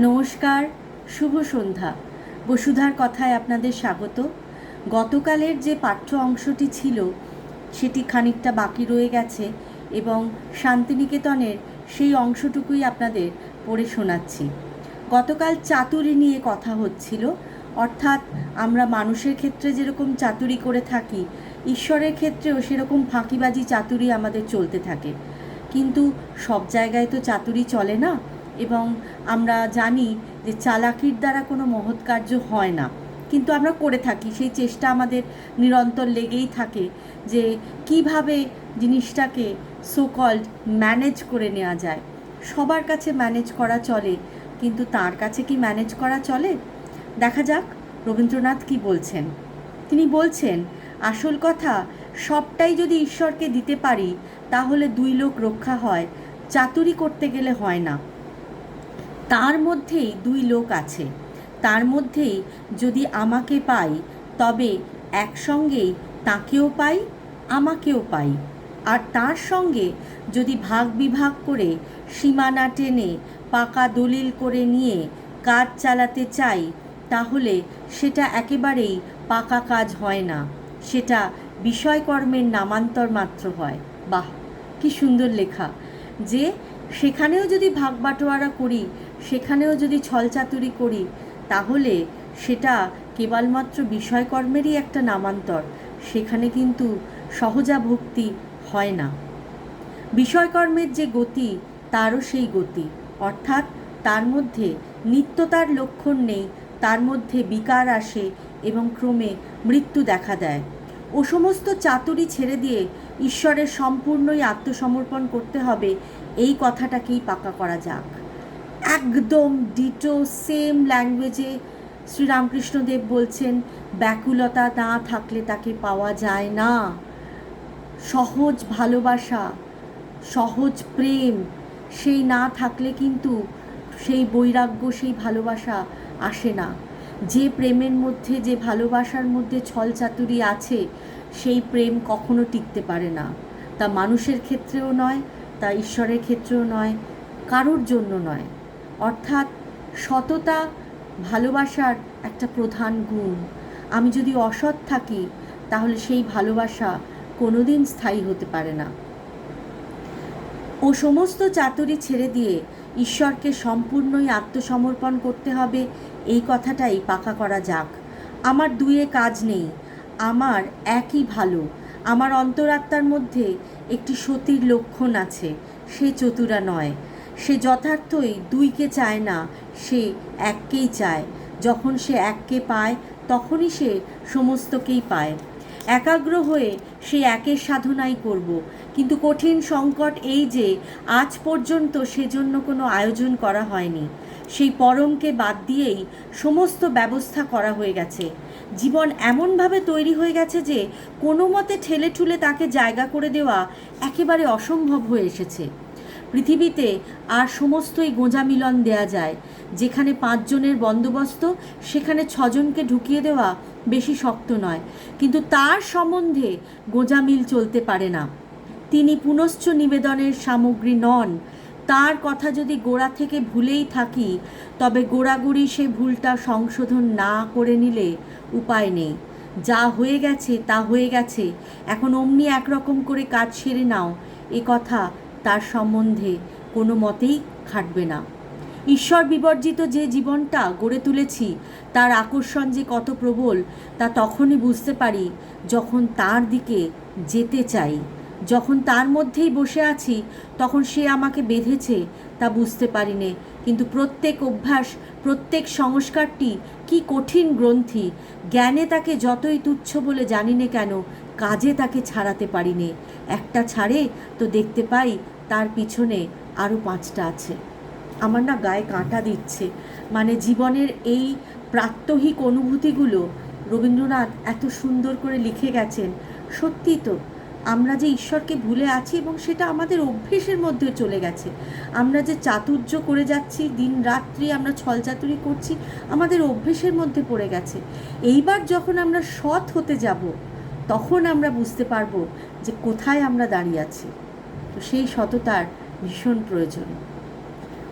নমস্কার, শুভ সন্ধ্যা। বসুধার কথায় আপনাদের স্বাগত। গতকালের যে পাঠ্য অংশটি ছিল, সেটি খানিকটা বাকি রয়ে গেছে এবং শান্তিনিকেতনের সেই অংশটুকুই আপনাদের পড়ে শোনাচ্ছি। গতকাল চাতুরি নিয়ে কথা হচ্ছিল। অর্থাৎ আমরা মানুষের ক্ষেত্রে যেরকম চাতুরি করে থাকি, ঈশ্বরের ক্ষেত্রেও সেরকম ফাঁকিবাজি চাতুরি আমাদের চলতে থাকে। কিন্তু সব জায়গায় তো চাতুরি চলে না। এবং আমরা জানি যে চালাকির দ্বারা কোনো মহৎ কার্য হয় না। কিন্তু আমরা করে থাকি, সেই চেষ্টা আমাদের নিরন্তর লেগেই থাকে যে কীভাবে জিনিসটাকে সোকল্ড ম্যানেজ করে নেওয়া যায়। সবার কাছে ম্যানেজ করা চলে, কিন্তু তার কাছে কি ম্যানেজ করা চলে? দেখা যাক, রবীন্দ্রনাথ কি বলছেন? তিনি বলছেন, আসল কথা, সবটাই যদি ঈশ্বরকে দিতে পারি, তাহলে দুই লোক রক্ষা হয়, চাতুরি করতে গেলে হয় না। তার মধ্যেই দুই লোক আছে। তার মধ্যেই যদি আমাকে পাই, তবে একসঙ্গেই তাকেও পাই, আমাকেও পাই। আর তার সঙ্গে যদি ভাগ বিভাগ করে সীমানা টেনে পাকা দলিল করে নিয়ে কাজ চালাতে চাই, তাহলে সেটা একেবারেই পাকা কাজ হয় না। সেটা বিষয়কর্মের নামান্তর মাত্র হয়। বাহ, কি সুন্দর লেখা। যে সেখানেও যদি ভাগ বাটোয়ারা করি সেখানেও যদি ছলচাতুরি করি, তাহলে সেটা কেবলমাত্র বিষয়কর্মেরই একটা নামান্তর। সেখানে কিন্তু সহজা ভক্তি হয় না। বিষয়কর্মের যে গতি, তারও সেই গতি। অর্থাৎ তার মধ্যে নিত্যতার লক্ষণ নেই, তার মধ্যে বিকার আসে এবং ক্রমে মৃত্যু দেখা দেয়। ও সমস্ত চাতুরি ছেড়ে দিয়ে ঈশ্বরের সম্পূর্ণই আত্মসমর্পণ করতে হবে, এই কথাটাকেই পাকা করা যাক। একদম ডিটো সেম ল্যাঙ্গুয়েজে শ্রীরামকৃষ্ণদেব বলছেন, ব্যাকুলতা না থাকলে তাকে পাওয়া যায় না। সহজ ভালোবাসা, সহজ প্রেম, সেই না থাকলে কিন্তু সেই বৈরাগ্য, সেই ভালোবাসা আসে না। যে প্রেমের মধ্যে, যে ভালোবাসার মধ্যে ছল চাতুরি আছে, সেই প্রেম কখনো টিকতে পারে না। তা মানুষের ক্ষেত্রেও নয়, তা ঈশ্বরের ক্ষেত্রেও নয়, কারোর জন্য নয়। অর্থাৎ সততা ভালোবাসার একটা প্রধান গুণ। আমি যদি অসৎ থাকি, তাহলে সেই ভালোবাসা কোনোদিন স্থায়ী হতে পারে না। ও সমস্ত চাতুরি ছেড়ে দিয়ে ঈশ্বরকে সম্পূর্ণই আত্মসমর্পণ করতে হবে, এই কথাটাই পাকা করা যাক। আমার দুয়ে কাজ নেই, আমার একই ভালো, আমার অন্তরাত্মার মধ্যে একটি সতীর লক্ষণ আছে, সে চতুরা নয়। সে যথার্থই দুইকে চায় না, সে এককেই চায়। যখন সে এককে পায়, তখনই সে সমস্তকেই পায়। একাগ্র হয়ে সে একের সাধনাই করব। কিন্তু কঠিন সংকট এই যে, আজ পর্যন্ত সেজন্য কোনো আয়োজন করা হয়নি। সেই পরমকে বাদ দিয়েই সমস্ত ব্যবস্থা করা হয়ে গেছে। জীবন এমনভাবে তৈরি হয়ে গেছে যে, কোনো মতে ঠেলে ঠুলে তাকে জায়গা করে দেওয়া একেবারে অসম্ভব হয়ে এসেছে। পৃথিবীতে আর সমস্তই গোঁজা মিলন দেয়া যায়। যেখানে পাঁচজনের বন্দোবস্ত, সেখানে ছজনকে ঢুকিয়ে দেওয়া বেশি শক্ত নয়। কিন্তু তার সম্বন্ধে গোঁজামিল চলতে পারে না। তিনি পুনশ্চ নিবেদনের সামগ্রী নন। তার কথা যদি গোড়া থেকে ভুলেই থাকি, তবে গোড়াগুড়ি সে ভুলটা সংশোধন না করে নিলে উপায় নেই। যা হয়ে গেছে, তা হয়ে গেছে। এখন অমনি একরকম করে কাজ সেরে নাও। এ কথা তার সম্বন্ধে কোনো মতেই খাটবে না। ঈশ্বর বিবর্জিত যে জীবনটা গড়ে তুলেছি, তার আকর্ষণ যে কত প্রবল, তা তখনই বুঝতে পারি যখন তার দিকে যেতে চাই। যখন তার মধ্যেই বসে আছি, তখন সে আমাকে বেঁধেছে, তা বুঝতে পারি নে কিন্তু প্রত্যেক অভ্যাস, প্রত্যেক সংস্কারটি কি কঠিন গ্রন্থি। জ্ঞানে তাকে যতই তুচ্ছ বলে জানি কেন, কাজে তাকে ছাড়াতে পারি নে একটা ছাড়ে তো দেখতে পাই তার পিছনে আরও পাঁচটা আছে। আমার না গায়ে কাঁটা দিচ্ছে। মানে জীবনের এই প্রাত্যহিক অনুভূতিগুলো রবীন্দ্রনাথ এত সুন্দর করে লিখে গেছেন। সত্যি তো, আমরা যে ঈশ্বরকে ভুলে আছি এবং সেটা আমাদের অভ্যেসের মধ্যে চলে গেছে। আমরা যে চাতুর্য করে যাচ্ছি, দিন রাত্রি আমরা ছলচাতুরি করছি, আমাদের অভ্যেসের মধ্যে পড়ে গেছে। এইবার যখন আমরা সৎ হতে যাব, তখন আমরা বুঝতে পারব যে কোথায় আমরা দাঁড়িয়ে আছি। তো সেই সততার ভীষণ প্রয়োজন।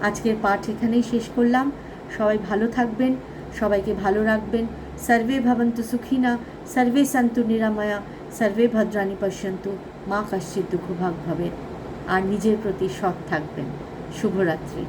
আজকের পাঠ এখানেই শেষ করলাম। সবাই ভালো থাকবেন, সবাইকে ভালো রাখবেন। সর্বে ভবন্তু সুখিনা, সর্বে সন্তু নিরাময়া, সর্বে ভদ্রাণী পশ্যন্তু। মা কাশ্চিত দুঃখভাগ আর নিজের প্রতি সৎ থাকবেন। শুভরাত্রি।